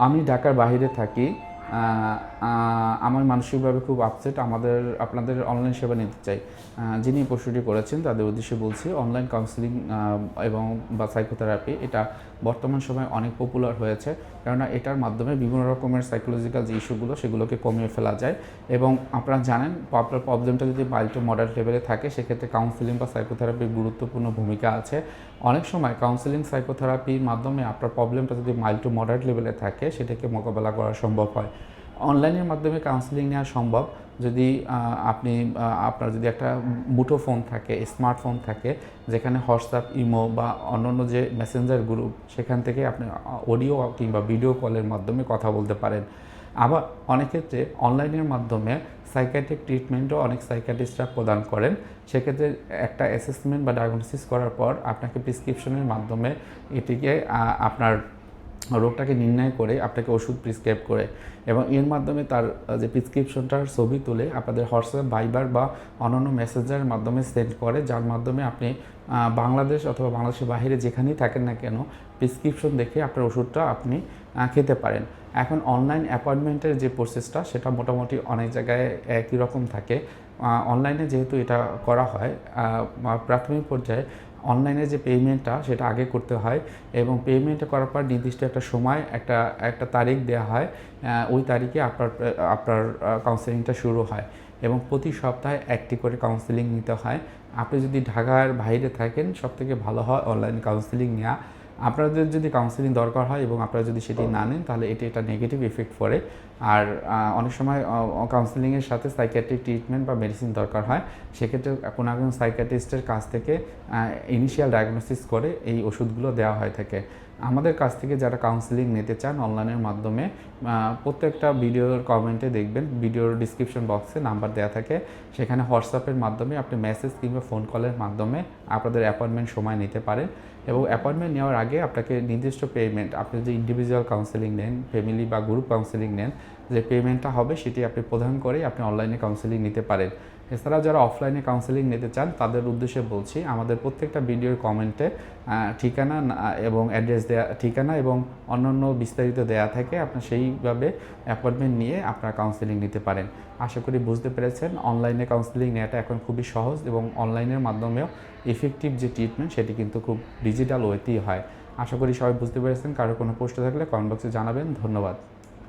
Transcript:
আমি ঢাকার বাহিরে থাকি আমার মানসিকভাবে খুব আপসেট আমাদের, আপনাদের অনলাইন সেবা নিতে চাই। যিনি প্রশ্নটি করেছেন, তাদের উদ্দেশ্যে বলছি অনলাইন কাউন্সিলিং এবং বা সাইকোথেরাপি এটা বর্তমান সময়ে অনেক পপুলার হয়েছে। কেননা এটার মাধ্যমে বিভিন্ন রকমের সাইকোলজিক্যাল যে ইস্যুগুলো সেগুলোকে কমিয়ে ফেলা যায়। এবং আপনারা জানেন আপনার প্রবলেমটা যদি মাইল্ড টু মডারেট লেভেলে থাকে, সেক্ষেত্রে কাউন্সিলিং বা সাইকোথেরাপির গুরুত্বপূর্ণ ভূমিকা আছে। অনেক সময় কাউন্সিলিং সাইকোথেরাপির মাধ্যমে আপনার প্রবলেমটা যদি মাইল্ড টু মডারেট লেভেলে থাকে, সেটাকে মোকাবেলা করা সম্ভব হয়। অনলাইনের মাধ্যমে কাউন্সিলিং নেওয়া সম্ভব। যদি আপনি আপনার যদি একটা মুঠো ফোন থাকে স্মার্টফোন থাকে, যেখানে হোয়াটসঅ্যাপ ইমো বা অন্যান্য যে মেসেঞ্জার গ্রুপ সেখান থেকে আপনি অডিও কিংবা ভিডিও কলের মাধ্যমে কথা বলতে পারেন। আবার অনেক ক্ষেত্রে অনলাইনের মাধ্যমে সাইকাট্রিক ট্রিটমেন্টও অনেক সাইকাটিস্টরা প্রদান করেন। সেক্ষেত্রে একটা অ্যাসেসমেন্ট বা ডায়াগনোসিস করার পর আপনাকে প্রেসক্রিপশনের মাধ্যমে এটিকে আপনার রোগটাকে নির্ণয় করে আপনাকে ওষুধ প্রিসক্রাইব করে এবং এর মাধ্যমে তার যে প্রিসক্রিপশনটার ছবি তুলে আপনাদের হোয়াটসঅ্যাপ, ভাইবার বা অন্যান্য মেসেঞ্জারের মাধ্যমে সেন্ড করে, যার মাধ্যমে আপনি বাংলাদেশ অথবা বাংলাদেশের বাইরে যেখানেই থাকেন না কেন প্রেসক্রিপশন দেখে আপনার ওষুধটা আপনি খেতে পারেন। এখন অনলাইন অ্যাপয়েন্টমেন্টের যে প্রসেসটা সেটা মোটামুটি অনেক জায়গায় একই রকম থাকে। অনলাইনে যেহেতু এটা করা হয় প্রাথমিক পর্যায়ে অনলাইনে যে পেমেন্টটা সেটা আগে করতে হয় এবং পেমেন্টটা করার পর নির্দিষ্ট একটা সময়, একটা একটা তারিখ দেওয়া হয় ওই তারিখে আপনার আপনার কাউন্সেলিংটা শুরু হয়। এবং প্রতি সপ্তাহে একটি করে কাউন্সেলিং নিতে হয়। আপনি যদি ঢাকার বাইরে থাকেন সব থেকে ভালো হয় অনলাইন কাউন্সেলিং নেওয়া। আপনাদের যদি কাউন্সেলিং দরকার হয় এবং আপনারা যদি সেটি না নেন, তাহলে এটি একটা নেগেটিভ ইফেক্ট পড়ে। আর অনেক সময় কাউন্সেলিংয়ের সাথে সাইকিয়াট্রিক ট্রিটমেন্ট বা মেডিসিন দরকার হয়। সেক্ষেত্রে কোনো একজন সাইকিয়াট্রিস্টের কাছ থেকে ইনিশিয়াল ডায়াগনোসিস করে এই ওষুধগুলো দেওয়া হয়ে থাকে। আমাদের কাছ থেকে যারা কাউন্সেলিং নিতে চান অনলাইনের মাধ্যমে প্রত্যেকটা ভিডিওর কমেন্টে দেখবেন ভিডিওর ডিসক্রিপশন বক্সে নাম্বার দেওয়া থাকে। সেখানে হোয়াটসঅ্যাপের মাধ্যমে আপনি মেসেজ কিংবা ফোন কলের মাধ্যমে আপনাদের অ্যাপয়েন্টমেন্ট সময় নিতে পারেন এবং অ্যাপয়েন্টমেন্ট নেওয়ার আগে আপনাকে নির্দিষ্ট পেমেন্ট আপনি যে ইন্ডিভিজুয়াল কাউন্সেলিং নেন ফ্যামিলি বা গ্রুপ কাউন্সেলিং নেন, যে পেমেন্টটা হবে সেটি আপনি প্রদান করে আপনি অনলাইনে কাউন্সেলিং নিতে পারেন। এছাড়া যারা অফলাইনে কাউন্সেলিং নিতে চান, তাদের উদ্দেশ্যে বলছি, আমাদের প্রত্যেকটা ভিডিওর কমেন্টে ঠিকানা এবং অ্যাড্রেস দেয়া, ঠিকানা এবং অন্যান্য বিস্তারিত দেয়া থাকে, আপনার সেইভাবে অ্যাপয়েন্টমেন্ট নিয়ে আপনার কাউন্সেলিং নিতে পারেন। আশা করি বুঝতে পেরেছেন অনলাইনে কাউন্সেলিং নেওয়াটা এখন খুবই সহজ এবং অনলাইনের মাধ্যমেও ইফেক্টিভ যে ট্রিটমেন্ট সেটি কিন্তু খুব ডিজিটাল ওয়েতেই হয়। আশা করি সবাই বুঝতে পেরেছেন, কারও কোনো প্রশ্ন থাকলে কমেন্ট বক্সে জানাবেন। ধন্যবাদ।